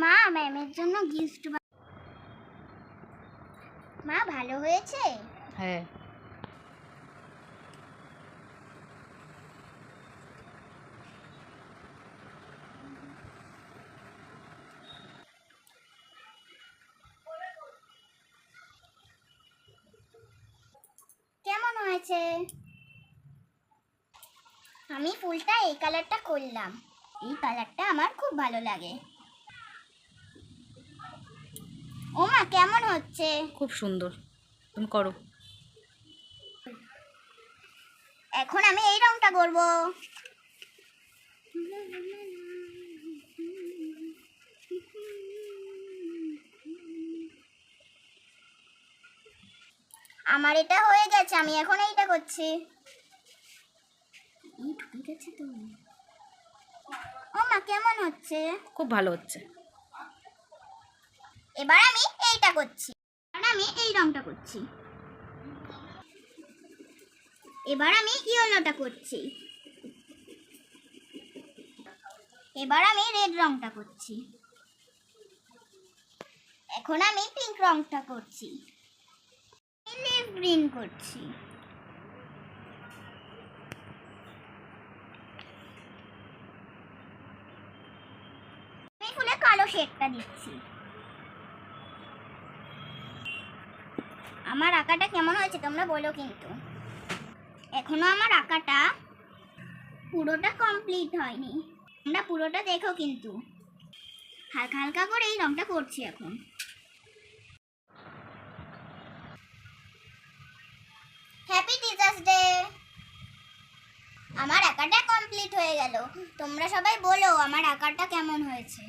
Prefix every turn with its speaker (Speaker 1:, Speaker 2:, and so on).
Speaker 1: মা ম্যামের জন্য গিফট মা ভালো হয়েছে?
Speaker 2: হ্যাঁ।
Speaker 1: কেমন হয়েছে? আমি ফুলটা এই কালারটা করলাম। এই কালারটা আমার খুব ভালো লাগে। ও মা কেমন হচ্ছে?
Speaker 2: খুব সুন্দর। তুমি করো।
Speaker 1: এখন আমি এই রংটা করব। আমার এটা হয়ে গেছে আমি এখন এইটা করছি। গেছে তো। কেমন হচ্ছে?
Speaker 2: খুব ভালো হচ্ছে।
Speaker 1: এবার আমি এইটা করছি। এবার আমি এই রংটা করছি। এবার আমি ইয়েলোটা করছি। এবার আমি রেড রংটা করছি। এখন আমি পিঙ্ক রংটা করছি। লিভ গ্রিন করছি। শেডটা দিচ্ছি। আমার আঁকাটা কেমন হয়েছে তোমরা বলো কিন্তু। এখনও আমার আঁকাটা পুরোটা কমপ্লিট হয়নি। তোমরা পুরোটা দেখো কিন্তু। হালকা হালকা করে এই রংটা করছি এখন। হ্যাপি টিচার্স ডে আমার আঁকাটা কমপ্লিট হয়ে গেল। তোমরা সবাই বলো আমার আঁকাটা কেমন হয়েছে।